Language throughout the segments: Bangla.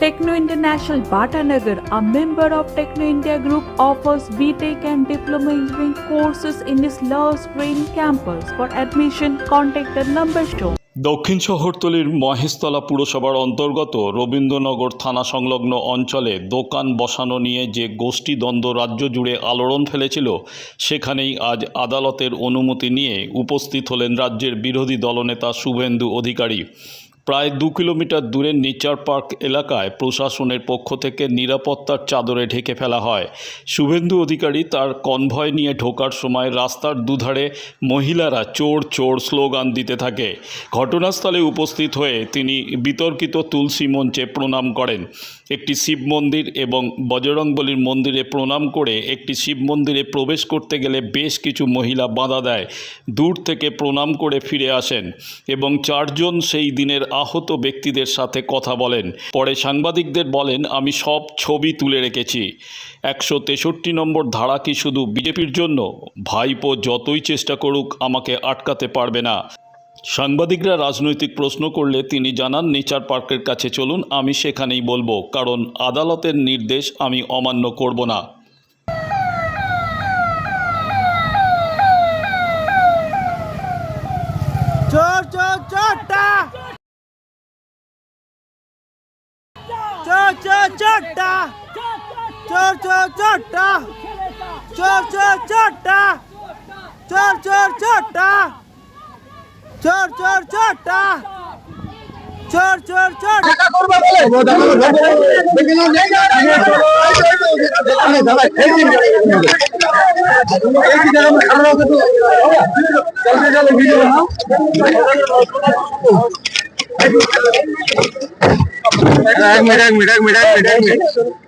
Techno International Bhatanagar, a member of Techno India Group, offers BTEC and Diploma Engineering courses in its Love Green campus. For admission, contact the number shown. দক্ষিণ শহরতলির মহেশতলা পুরসভার অন্তর্গত রবীন্দ্রনগর থানা সংলগ্ন অঞ্চলে দোকান বসানো নিয়ে যে গোষ্ঠী দ্বন্দ্ব রাজ্য জুড়ে আলোড়ন ফেলেছিল সেখানেই আজ আদালতের অনুমতি নিয়ে উপস্থিত হলেন রাজ্যের বিরোধী দলনেতা শুভেন্দু অধিকারী প্রায় দু কিলোমিটার দূরের নেচার পার্ক এলাকায় প্রশাসনের পক্ষ থেকে নিরাপত্তার চাদরে ঢেকে ফেলা হয়। শুভেন্দু অধিকারী তার কনভয় নিয়ে ঢোকার সময় রাস্তার দুধারে মহিলারা চোর চোর স্লোগান দিতে থাকে। ঘটনাস্থলে উপস্থিত হয়ে তিনি বিতর্কিত তুলসী মঞ্চে প্রণাম করেন। একটি শিব মন্দির এবং বজরংবলীর মন্দিরে প্রণাম করে একটি শিব মন্দিরে প্রবেশ করতে গেলে বেশ কিছু মহিলা বাধা দেয়। দূর থেকে প্রণাম করে ফিরে আসেন এবং চারজন সেই দিনের আহত ব্যক্তিদের সাথে কথা বলেন। পরে সাংবাদিকদের বলেন, আমি সব ছবি তুলে রেখেছি। একশো তেষট্টি নম্বর ধারা কি শুধু বিজেপির জন্য? ভাইপো যতই চেষ্টা করুক, আমাকে আটকাতে পারবে না। সাংবাদিকরা রাজনৈতিক প্রশ্ন করলে তিনি জানান, নেচার পার্কের কাছে চলুন, আমি সেখানেই বলব। কারণ আদালতের নির্দেশ আমি অমান্য করব না চোর চোর চোরটা চোর চোর চোরটা চোর চোর চোরটা চোর চোর চোরটা চোর চোর চোরটা চোর চোর চোরটা চোর চোর চোর এক মিনিট এক মিনিট এক মিনিট এক মিনিট এক মিনিট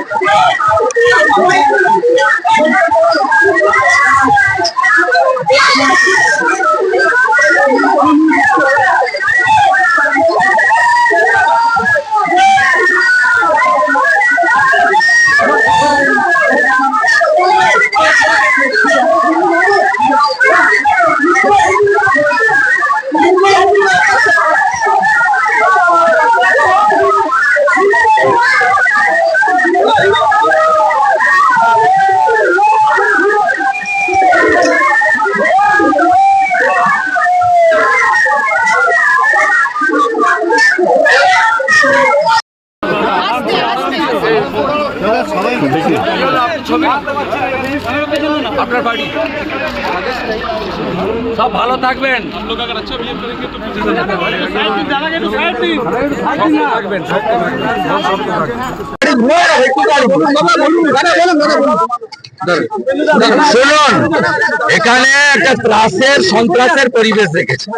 বাড়ি সব ভালো থাকবেন। শুনুন, এখানে একটা ত্রাসের, সন্ত্রাসের পরিবেশ দেখেছে।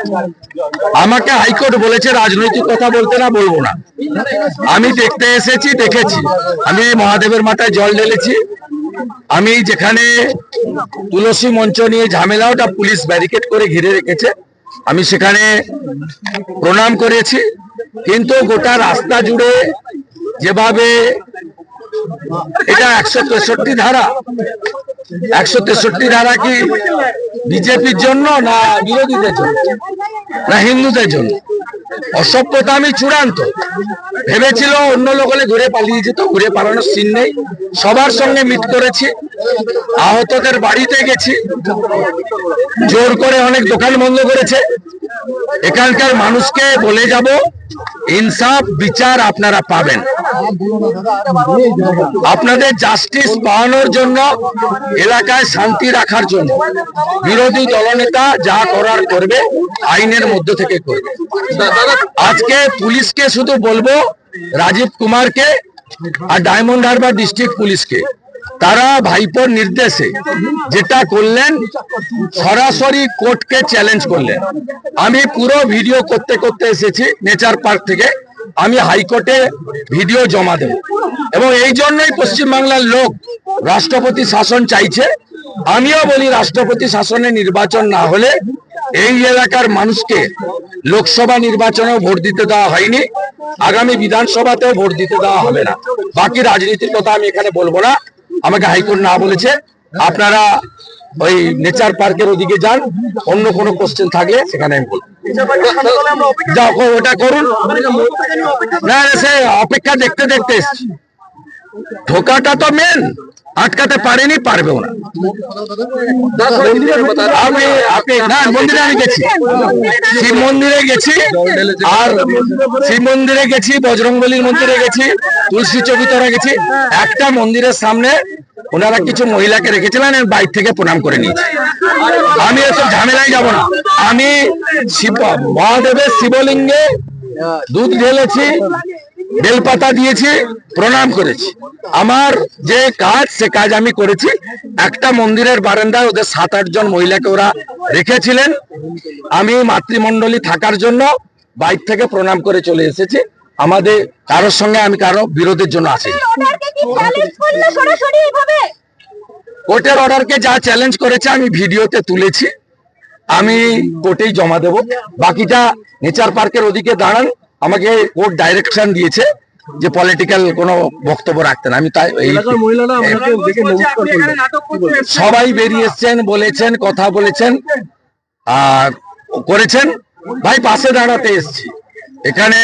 আমাকে হাইকোর্ট বলেছে রাজনৈতিক কথা বলতে না, বলব না। আমি দেখতে এসেছি, দেখেছি। আমি মহাদেবের মাথায় জল ঢেলেছি। আমি যেখানে তুলসী মঞ্চ নিয়ে ঝামেলা, ওটা পুলিশ ব্যারিকেড করে ঘিরে রেখেছে। আমি সেখানে প্রণাম করেছি। কিন্তু গোটা রাস্তা জুড়ে যেভাবে এটা একশো তেষট্টি ধারা, একশো তেষট্টি ধারা কি বিজেপির জন্য না বিরোধীদের জন্য? না হিন্দুদের জন্য? অসভ্যতা আমি চূড়ান্ত। ভেবেছিল অন্য লোক হলে ঘুরে পালিয়ে যেত, ঘুরে পালানোর সিন নেই। সবার সঙ্গে মিট করেছি, আহতদের বাড়িতে গেছি। জোর করে অনেক দোকান বন্ধ করেছে। এখানকার মানুষকে বলে যাব ইনসাফ বিচার আপনারা পাবেন। আপনাদের জাস্টিস পাওয়ানোর জন্য এলাকায় শান্তি রাখার জন্য বিরোধী দলনেতা যা করার করবে, আইনের মধ্যে থেকে করবে। আজকে পুলিশকে শুধু বলব, রাজীব কুমারকে আর ডায়মন্ড হারবার ডিস্ট্রিক্ট পুলিশকে। তারা ভাইপোর নির্দেশে যেটা করলেন, সরাসরি কোর্টকে চ্যালেঞ্জ করলেন। আমি পুরো ভিডিও করতে করতে এসেছি নেচার পার্ক থেকে। আমি হাইকোর্টে ভিডিও জমা দেব। এবং এই জন্যই পশ্চিমবাংলার লোক রাষ্ট্রপতি শাসন চাইছে। আমিও বলি রাষ্ট্রপতি শাসনে নির্বাচন না হলে এই এলাকার মানুষকে লোকসভা নির্বাচনেও ভোট দিতে দেওয়া হয়নি। আগামী বিধানসভাতেও ভোট দিতে দেওয়া হবে না। বাকি রাজনীতির কথা আমি এখানে বলব না। আমাকে হাইকোর্ট না বলেছে। আপনারা ওই নেচার পার্কের ওদিকে যান, অন্য কোনো কোশ্চেন থাকলে সেখানে আমি বলব। যা ওটা করুন। না, সে অপেক্ষা দেখতে দেখতে এসছি। ঢোকাটা তো মেন আটকাতে পারেনি, পারবেও না। আমি আপনি না, মন্দিরে আমি গেছি। শিব মন্দিরে গেছি, আর শিব মন্দিরে গেছি, বজরংবলির মন্দিরে গেছি, তুলসী চকিতরা গেছি। একটা মন্দিরের সামনে ওনারা কিছু মহিলাকে রেখেছিলেন বাইর থেকে প্রণাম করে নিয়েছি। আমি এসব ঝামেলায় যাব না। আমি শিব মহাদেবের শিবলিঙ্গে দুধ ঢেলেছি বেলপাতা দিয়েছি প্রণাম করেছি। আমার যে কাজ সে কাজ আমি করেছি। একটা মন্দিরের বারান্দায় ওদের সাত আট জন মহিলাকে ওরা রেখেছিলেন। আমি মাতৃমণ্ডলী থাকার জন্য বাইক থেকে প্রণাম করে চলে এসেছি। আমাদের কারোর সঙ্গে আমি কারও বিরোধের জন্য এভাবে কোর্টের অর্ডারকে যা চ্যালেঞ্জ করেছে আমি ভিডিওতে তুলেছি। আমি কোর্টেই জমা দেব। বাকিটা নেচার পার্কের ওদিকে দাঁড়ান। আমাকে কোর্ট ডাইরেকশন দিয়েছে যে পলিটিক্যাল কোনো বক্তব্য রাখতেন আমি তাই এই সবাই বেরিয়ে এসছেন বলেছেন কথা বলেছেন। আর করেছেন। ভাই পাশে দাঁড়াতে এসছি। এখানে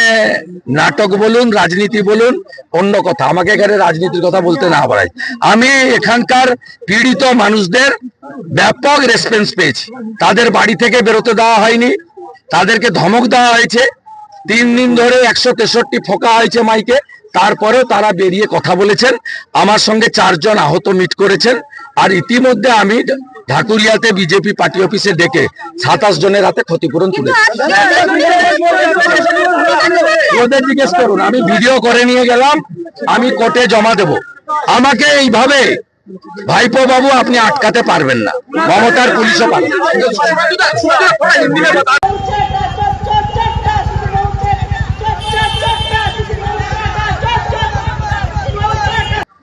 নাটক বলুন রাজনীতি বলুন অন্য কথা। আমাকে এখানে রাজনীতির কথা বলতে না পারাই আমি এখানকার পীড়িত মানুষদের ব্যাপক রেসপন্স পেয়েছি। তাদের বাড়ি থেকে বেরোতে দেওয়া হয়নি। তাদেরকে ধমক দেওয়া হয়েছে। তিন দিন ধরে একশো তেষট্টি ফোকা হয়েছে মাইকে। তারপরেও তারা বেরিয়ে কথা বলেছেন। আমার সঙ্গে চারজন আহত মিট করেছেন। আর ইতিমধ্যে আমি ঢাকুরিয়াতে বিজেপি পার্টি অফিসে ডেকে সাতাশ জনের হাতে ক্ষতিপূরণ তুলেছি ওদের জিজ্ঞেস করুন, আমি ভিডিও করে নিয়ে গেলাম, আমি কোর্টে জমা দেব। আমাকে এইভাবে ভাইপো বাবু আপনি আটকাতে পারবেন না। মমতার পুলিশও পারবেন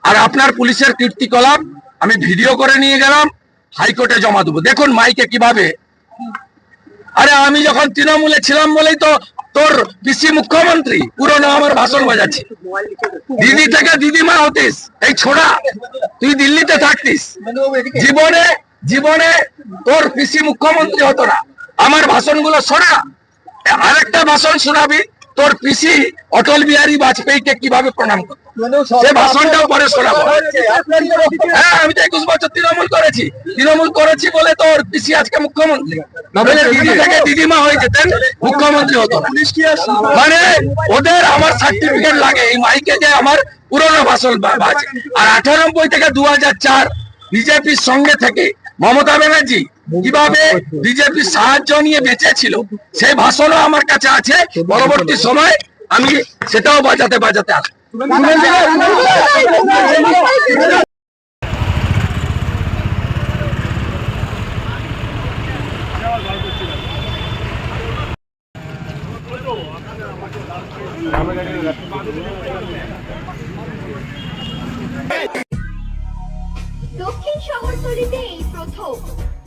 আর আপনার পুলিশের কীর্তিকলাপ আমি ভিডিও করে নিয়ে গেলাম, হাইকোর্টে জমা দেবো। দেখুন মাইকে কীভাবে। আরে আমি যখন তৃণমূলে ছিলাম বলেই তো তোর পিসি মুখ্যমন্ত্রী পুরনো আমার ভাষণ বাজাচ্ছি। দিদি থেকে দিদিমা হতিস, এই ছোড়া, তুই দিল্লিতে থাকতিস। জীবনে জীবনে তোর পিসি মুখ্যমন্ত্রী হতো না। আমার ভাষণগুলো শোনা। আরেকটা ভাষণ শোনাবি তোর পিসি অটল বিহারী বাজপেয়ীকে কীভাবে প্রণাম করতো সে ভাষণটাও পরে শোনাবো। হ্যাঁ আমি তো একুশ বছর তৃণমূল করেছি। তৃণমূল করেছি বলে তো ওর পিসি আজকে মুখ্যমন্ত্রী। নইলে দিদি থেকে দিদিমা হয়ে যেতেন মুখ্যমন্ত্রী হতো। মানে ওদের আমার সার্টিফিকেট লাগে এই মাইকে যে আমার পুরনো ভাষণ আর আঠানব্বই থেকে দু হাজার চার বিজেপির সঙ্গে থেকে মমতা ব্যানার্জি কীভাবে বিজেপির সাহায্য নিয়ে বেঁচেছিল, সেই ভাষণও আমার কাছে আছে। পরবর্তী সময় আমি সেটাও বাজাতে বাজাতে দক্ষিণ শহরতলিতে এই প্রথম